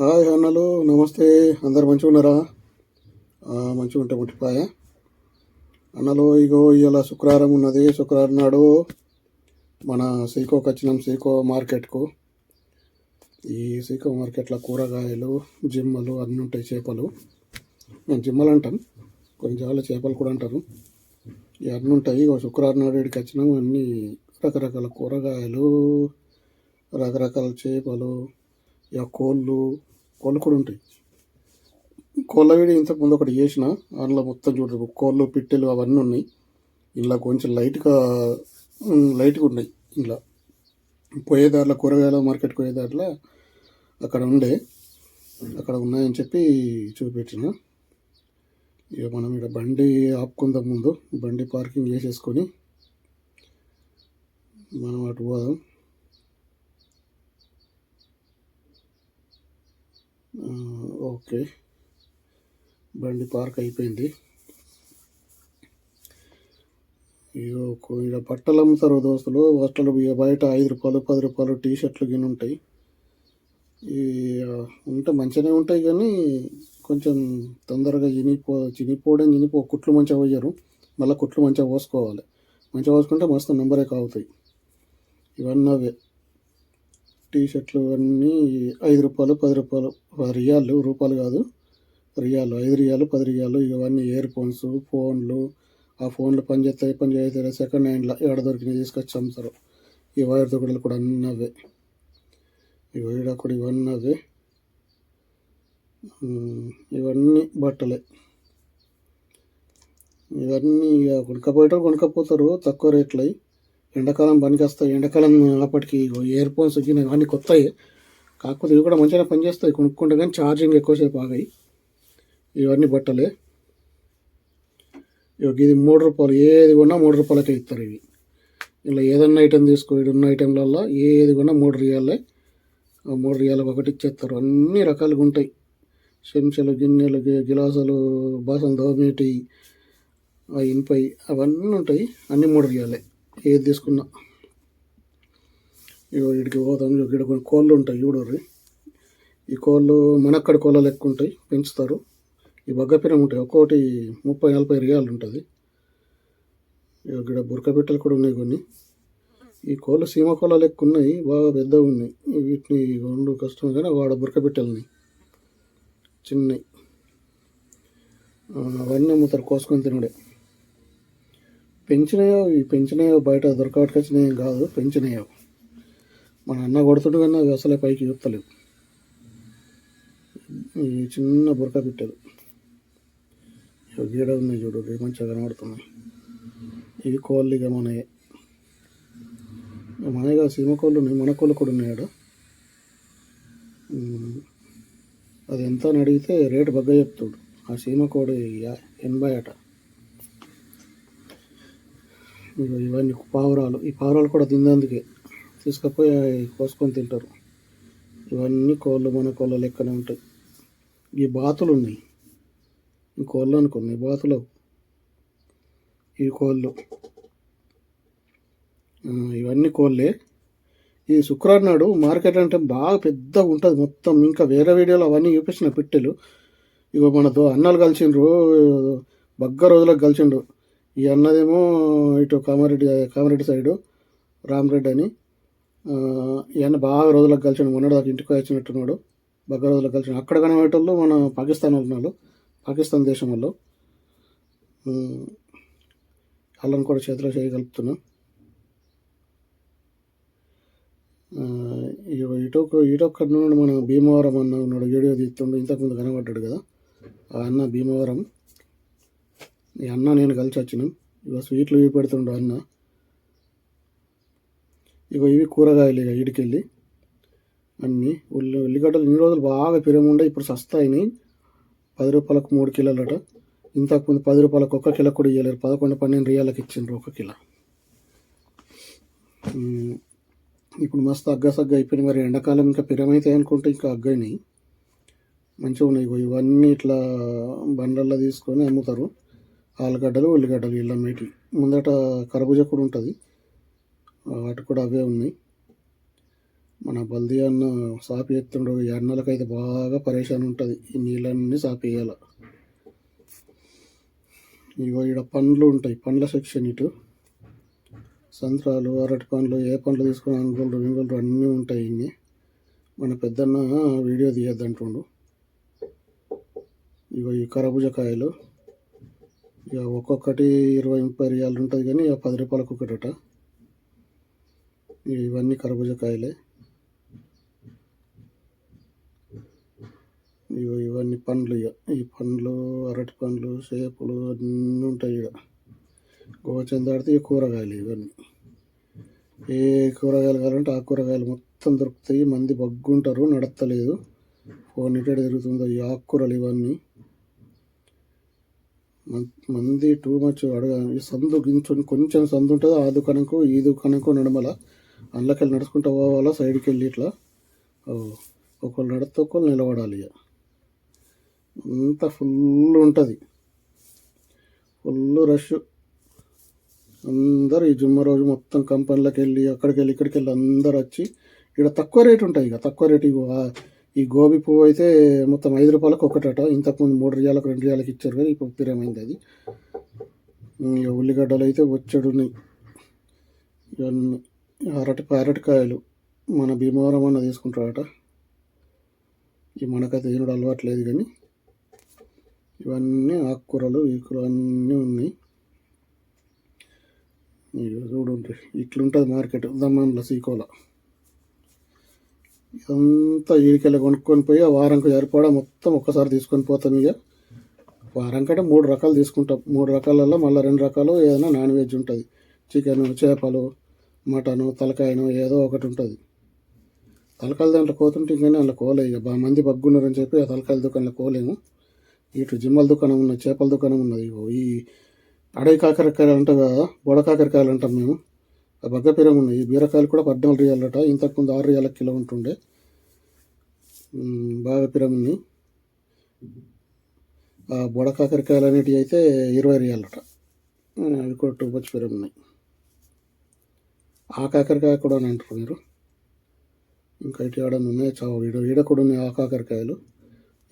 Hi అన్నలు నమస్తే. అందరు మంచిగా ఉన్నారా? మంచిగా ఉంటే ముట్టిపాయ. అన్నలు ఇగో ఇవాళ శుక్రవారం ఉన్నది. శుక్రవారం నాడు మన సీకోకి వచ్చినాం సీకో మార్కెట్కు ఈ సీకో మార్కెట్లో కూరగాయలు జిమ్మలు అన్నీ ఉంటాయి చేపలు. మేము జిమ్మలు అంటాం. కొన్ని చాలా చేపలు కూడా అంటారు. ఇవన్నీ ఉంటాయి. ఇగో శుక్రవారం నాడు ఇక్కడికి వచ్చినాము అన్నీ రకరకాల కూరగాయలు రకరకాల చేపలు ఇక కోళ్ళు కోళ్ళు కూడా ఉంటాయి. కోళ్ళ వేడి ఇంతకు ముందు ఒకటి చేసిన అందులో మొత్తం చూడరు కోళ్ళు పిట్టెలు అవన్నీ ఉన్నాయి. ఇలా కొంచెం లైట్గా లైట్గా ఉన్నాయి ఇలా పోయేదారిలో కూరగాయల మార్కెట్ పోయేదారిలో అక్కడ ఉండే అక్కడ ఉన్నాయని చెప్పి చూపించిన ఇక మనం ఇక్కడ బండి ఆపుకుందాం ముందు బండి పార్కింగ్ చేసేసుకొని మనం అటు పోదాం ఆ, ఓకే. బండి పార్క్ అయిపోయింది. ఇగో కొ- బట్టలు అమ్ముతారు దోస్తులు. బట్టలు ఇక బయట ఐదు రూపాయలు పది రూపాయలు టీ షర్ట్లు గిన్నె ఉంటాయి. ఈ ఉంటే మంచిగానే ఉంటాయి కానీ కొంచెం తొందరగా చినిపో చినిపోవడం చినిపో కుట్లు మంచిగా పోయారు. మళ్ళీ కుట్లు మంచిగా పోసుకోవాలి. మంచిగా పోసుకుంటే మస్తు నెంబరే కావుతాయి ఇవన్నీ అవే. టీ షర్ట్లు అన్నీ ఐదు రూపాయలు పది రూపాయలు. రియాలు రూపాయలు కాదు. రియాలు ఐదు రియాలు పది రియాలు ఇవన్నీ ఇయర్ ఫోన్స్ ఫోన్లు. ఆ ఫోన్లు పని చేస్తాయి పని సెకండ్ హ్యాండ్లో ఎక్కడ దొరికినాయి తీసుకొచ్చి అమ్ముతారు ఈ వైర్ దొక్కడలు కూడా అన్నీ అవే ఈ వైర్ కూడా ఇవన్నీ అవే ఇవన్నీ బట్టలే. ఇవన్నీ ఇక కొనుక్కపోయేటో కొనుక్కపోతారు. తక్కువ రేట్లు ఎండాకాలం పనికి వస్తాయి ఎండాకాలం అప్పటికి ఇయర్ ఫోన్స్ వచ్చిన ఇవన్నీ కొత్తవి కాకపోతే ఇవి కూడా మంచిగా పనిచేస్తాయి కొనుక్కుంటే కానీ ఛార్జింగ్ ఎక్కువసేపు ఆగాయి. ఇవన్నీ బట్టలే. ఇక ఇది మూడు రూపాయలు. ఏది కొన్నా మూడు రూపాయలకే ఇస్తారు ఇవి. ఇలా ఏదన్నా ఐటెం తీసుకో ఉన్న ఐటెంలల్లో ఏది కొన్నా మూడు రియాలే. ఆ మూడు రియాలకు ఒకటి ఇచ్చేస్తారు. అన్ని రకాలుగా ఉంటాయి. చెంచాలు గిన్నెలు గి- గిలాసులు బాసన దోమేటి ఇనుపై అవన్నీ ఉంటాయి. అన్ని మూడు రియాలే. ఏది తీసుకున్నా. ఇగో ఇక్కడికి పోతాం ఇక్కడ కొన్ని కోళ్ళు ఉంటాయి చూడరు ఈ కోళ్ళు మనక్కడ కోళ్ళ లెక్క ఉంటాయి పెంచుతారు. ఈ బగ్గపిరం ఉంటాయి ఒక్కొక్కటి ముప్పై నలభై రియాలు ఉంటుంది. ఇక్కడ బురకపిట్టలు కూడా ఉన్నాయి కొన్ని. ఈ కోళ్ళు సీమ కోళ్ళ లెక్క ఉన్నాయి బాగా పెద్దగా ఉన్నాయి. వీటిని రెండు కష్టం కానీ వాడ బురకపిట్టలని చిన్నవి అవన్నీ అమ్ముతారు కోసుకొని తినడే. పెంచినాయో ఈ పెంచినాయో బయట దొరకబట్టుకొచ్చినాయి ఏం కాదు పెంచినాయో. మన అన్న కొడుతుండు కానీ అవి అసలే పైకి చూస్తలేవు ఈ చిన్న బురక పెట్టారు. ఇవి గీడ ఉన్నాయి చూడు మంచిగా కనబడుతున్నాయి. ఇవి కోళ్ళు ఇక మనయే. మనగా సీమ కోళ్ళు ఉన్నాయి మన కోళ్ళు కూడా ఉన్నాయాడు అది ఎంత అని అడిగితే రేటు బగ్గ చెప్తాడు. ఆ సీమ కోడి యా- ఎనభై అట. ఇగో ఇవన్నీ పావురాలు. ఈ పావురాలు కూడా తిన్నందుకే తీసుకపోయి కోసుకొని తింటారు. ఇవన్నీ కోళ్ళు మన కోళ్ళ లెక్కనే ఉంటాయి. ఈ బాతులు ఉన్నాయి. ఈ కోళ్ళు అనుకున్నాయి బాతులు ఈ కోళ్ళు. ఇవన్నీ కోళ్ళే. ఈ శుక్రవారం నాడు మార్కెట్ అంటే బాగా పెద్దగా ఉంటుంది మొత్తం. ఇంకా వేరే వీడియోలో అవన్నీ చూపించిన పెట్టెలు. ఇగో మన దో అన్నాలు కలిసిండ్రు బగ్గ రోజులకు కలిసిండు ఈ అన్నదేమో ఇటు కామారెడ్డి కామారెడ్డి సైడు రామరెడ్డి అని. ఈయన బాగా రోజులకు కలిసి మొన్నటి దాకా ఇంటికి వచ్చినట్టున్నాడు. బాగా రోజులకు కలిసి అక్కడ కనబడేటోళ్ళు మన పాకిస్తాన్ వాళ్ళు పాకిస్తాన్ దేశం వాళ్ళు. వాళ్ళని కూడా చేతిలో చేయగలుగుతున్నాం. ఇటొక ఇటొక్క నుండి మన భీమవరం అన్న ఉన్నాడు. వీడియో తీస్తుండే. ఇంతకుముందు కనబడ్డాడు కదా. ఆ అన్న భీమవరం. ఈ అన్న నేను కలిసి వచ్చినాం. ఇగో స్వీట్లు ఇవి పెడుతుండు అన్న. ఇగో ఇవి కూరగాయలు ఇక ఇడికెళ్ళి అన్నీ ఉల్లి ఉల్లిగడ్డలు ఇన్ని రోజులు బాగా పెరగముండే ఇప్పుడు సస్తాయినాయి పది రూపాయలకు మూడు కిలోలట. ఇంతకుముందు పది రూపాయలకు ఒక్క కిలో కూడా ఇవ్వలేరు పదకొండు పన్నెండు రియాలకు ఇచ్చిండ్రు ఒక కిలో. ఇప్పుడు మస్తు అగ్గ సగ్గ అయిపోయినాయి. మరి ఎండాకాలం ఇంకా పిరమైతాయి అనుకుంటే ఇంకా అగ్గైనాయి. మంచిగా ఉన్నాయి ఇగో. ఇవన్నీ ఇట్లా బండల్లో తీసుకొని అమ్ముతారు. ఆలుగడ్డలు ఉల్లిగడ్డలు ఇళ్ళ మేటి. ముందట కర్బూజ కూడా ఉంటుంది. అటు కూడా అవే ఉన్నాయి. మన బల్దీ అన్న సాపి ఎత్తుండు ఈ అన్నలకైతే బాగా పరేషాన్ ఉంటుంది ఈ నీళ్ళన్నీ సాపేయాల. ఇగో ఇక్కడ పండ్లు ఉంటాయి పండ్ల సెక్షన్ ఇటు. సంత్రాలు అరటి పండ్లు ఏ పండ్లు తీసుకుని అంగుళ్ళు వింగుళ్ళు అన్నీ ఉంటాయి ఇన్ని. మన పెద్దన్న వీడియో తీయద్దంటుండు. ఇగో ఈ కరబుజ కాయలు ఇక ఒక్కొక్కటి ఇరవై ముప్పై రియాలు ఉంటుంది కానీ ఇక పది రూపాయలకు ఒకటట. ఇవన్నీ కర్బూజకాయలే ఇగో ఇవన్నీ పండ్లు ఇక ఈ పండ్లు అరటి పండ్లు సేపులు అన్నీ ఉంటాయి ఇక గోచం దాడితే ఈ కూరగాయలు ఇవన్నీ. ఏ కూరగాయలు కావాలంటే ఆ కూరగాయలు మొత్తం దొరుకుతాయి. మంది బగ్గుంటారు నడతలేదు ఫోన్ ఇటు తిరుగుతుందో ఈ ఆకుకూరలు ఇవన్నీ. మంది టూ మచ్ అడగ ఈ సందు గించుని కొంచెం సందు ఉంటుంది ఆ దుకాణంకు ఈ దుకాణంకు నడమల. అందులోకెళ్ళి నడుచుకుంటూ పోవాలా సైడ్కి వెళ్ళి ఇట్లా. ఓ, ఒకళ్ళు నడితే ఒకళ్ళు నిలబడాలి ఇక. అంత ఫుల్ ఉంటుంది. ఫుల్ రష్ అందరు ఈ జుమ్మ రోజు మొత్తం కంపెనీలకు వెళ్ళి అక్కడికి వెళ్ళి ఇక్కడికి వెళ్ళి అందరు వచ్చి ఇక్కడ తక్కువ రేటు ఉంటాయి ఇక. తక్కువ రేటు ఇగో ఈ గోబీ పువ్వు అయితే మొత్తం ఐదు రూపాయలకు ఒకటట. ఇంతకుముందు మూడు రియాలకు రెండు రియాలకు ఇచ్చారు కానీ ఇప్పుడు పిరమైంది అది. ఇక ఉల్లిగడ్డలు అయితే వచ్చాడున్నాయి. ఇవన్నీ. అరటి అరటికాయలు మన భీమవరం అన్న తీసుకుంటారట. ఈ మనకైతే తినడం అలవాటు లేదు కానీ ఇవన్నీ ఆకుకూరలు ఈకులు అన్నీ ఉన్నాయి. ఇక చూడండి ఇట్లుంటుంది మార్కెట్ దమ్మంలో సీకోల ఇదంతా ఈడికెళ్ళి కొనుక్కొని పోయి ఆ వారంకు సరిపడా మొత్తం ఒక్కసారి తీసుకొని పోతాం ఇక వారం కంటే మూడు రకాలు తీసుకుంటాం. మూడు రకాలలో మళ్ళీ రెండు రకాలు ఏదైనా నాన్ వెజ్ ఉంటుంది. చికెన్ చేపలు మటను తలకాయను ఏదో ఒకటి ఉంటుంది. తలకాయల దాంట్లో కోతుంటే కానీ అందులో కోలే ఇక. బాగా మంది బగ్గున్నారని చెప్పి ఆ తలకాయల దుకాణంలో కోలేము. ఇటు జిమ్మల దుకాణం ఉన్నది చేపల దుకాణం ఉన్నది. ఈ అడవి కాకరకాయలు అంటాం కదా బొడ కాకరకాయలు అంటాం మేము. ఆ బగ్గ పిరం ఉన్నాయి ఈ బీరకాయలు కూడా పద్నాలుగు రియాలట. ఇంతకుముందు ఆరు రియాల కిలో ఉంటుండే. బాగా పిరం ఉన్నాయి ఆ బొడ కాకరకాయలు అనేటివి అయితే ఇరవై రియాలట. అవి కూడా టూ బచ్ పిరం ఉన్నాయి. ఆ కాకరకాయ కూడా అని అంటారు మీరు ఇంకా ఇటు ఏడన్నా ఉన్నాయి? చావు ఈడ ఈడ కూడా ఉన్నాయి ఆ కాకరకాయలు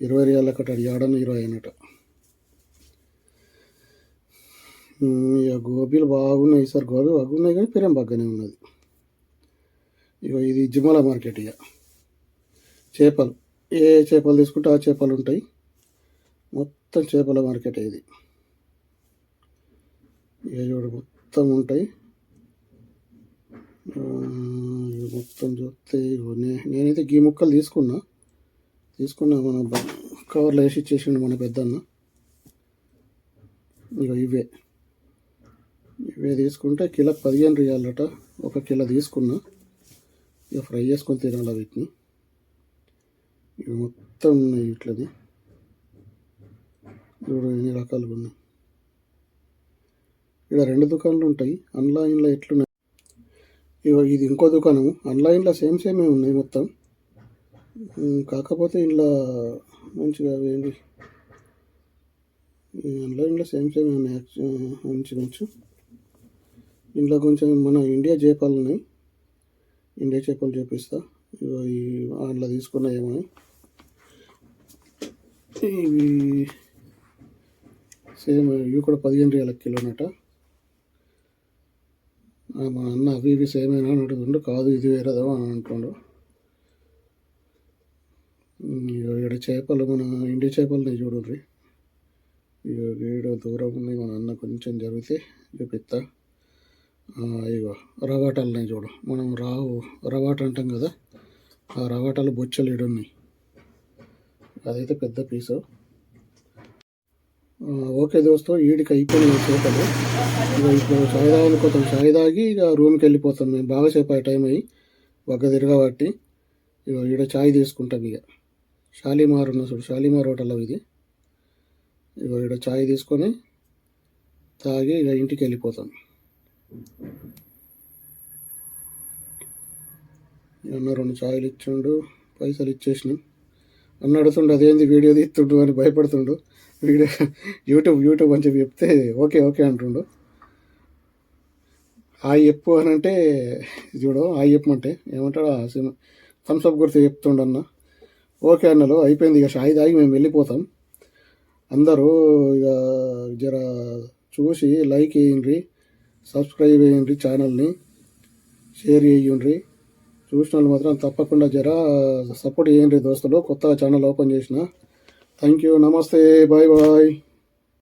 ఇరవై రియాల కట్ట ఏడన్న ఇరవై అనట ఇక గోబీలు బాగున్నాయి సార్. గోబీ బాగున్నాయి కానీ పిరం బాగానే ఉన్నది. ఇక ఇది జిమల మార్కెట్ ఇక చేపలు ఏ చేపలు తీసుకుంటే ఆ చేపలు ఉంటాయి. మొత్తం చేపల మార్కెట్ ఇది. ఇక చూడు మొత్తం ఉంటాయి. మొత్తం చూస్తే ఇగో నే- నేనైతే గీ ముక్కలు తీసుకున్నా. తీసుకున్నా మన కవర్లో వేసి ఇచ్చేసిండు మన పెద్దన్న. ఇక ఇవే. ఇవే తీసుకుంటే కిలో పదిహేను రియాలట. ఒక కిలో తీసుకున్నా. ఇక ఫ్రై చేసుకొని తినాలి వీటిని. ఇవి మొత్తం ఉన్నాయి ఇట్లది చూడు ఎన్ని రకాలుగా ఉన్నాయి ఇక్కడ రెండు దుకాణాలు ఉంటాయి. ఆన్లైన్లో ఎట్లున్నాయి? ఇది ఇంకో దుకాణం. ఆన్లైన్లో సేమ్ సేమే ఉన్నాయి మొత్తం. కాకపోతే ఇంట్లో మంచిగా ఏంటి? ఆన్లైన్లో సేమ్ సేమ్ ఉన్నాయి ఉంచవచ్చు. ఇంట్లో కొంచెం మన ఇండియా చేపలు ఉన్నాయి. ఇండియా చేపలు చూపిస్తా. ఇగో ఈ అందులో తీసుకున్న ఏమని. ఇవి సేమ్ ఇవి కూడా పదిహేను రియల కిలోనట. మా అన్న అవి ఇవి సేమేనా అని అడుగుతుండు కాదు ఇది వేరేదో అని అంటుండు. ఇగో ఇక్కడ చేపలు మన ఇండి చేపలని చూడండి ఇగో వీడియో దూరం ఉన్నాయి మన అన్న కొంచెం జరిగితే చూపిస్తా ఇగో రవాటాలున్నాయి చూడు. మనం రావు రవాట అంటాం కదా ఆ రవాటాలు బొచ్చలు ఈడు ఉన్నాయి అదైతే పెద్ద పీసు. ఓకే దోస్తో ఈడికి అయిపోయింది చేపలు. ఇక ఇప్పుడు చాయ్ తాగనుకోతాం చాయ్ తాగి ఇక రూమ్కి వెళ్ళిపోతాం. మేము బాగా సేపు ఆ టైం అయ్యి బగ్గ తిరగబట్టి ఇక ఈడ చాయ్ తీసుకుంటాం ఇక షాలీమార్ ఉన్న చూడు షాలీమార్ హోటల్లో ఇది. ఇక ఈడ చాయ్ తీసుకొని తాగి ఇక ఇంటికి వెళ్ళిపోతాం. అన్న రెండు ఛాయలు ఇచ్చిండు పైసలు ఇచ్చేసినాం. అన్నడుతుండు అడుగుతుండు అదేంది వీడియో తీస్తుండు? అని భయపడుతుండు. వీడియో యూట్యూబ్ యూట్యూబ్ అని చెప్పి చెప్తే ఓకే ఓకే అంటుండు. ఆ చెప్పు అని అంటే చూడు హాయ్ చెప్పమంటే ఏమంటాడు ఆ సినిమా థమ్స్అప్ గురించి చెప్తుండు అన్న. ఓకే అన్నలు అయిపోయింది ఇక షాయి తాగి మేము వెళ్ళిపోతాం. అందరూ ఇక జర చూసి లైక్ వేయండి సబ్స్క్రైబ్ చేయండి ఛానల్ని షేర్ చేయండి. చూసిన వాళ్ళు మాత్రం తప్పకుండా జర సపోర్ట్ చేయండి దోస్తులు. కొత్తగా ఛానల్ ఓపెన్ చేసిన. థ్యాంక్ యూ నమస్తే. Bye bye.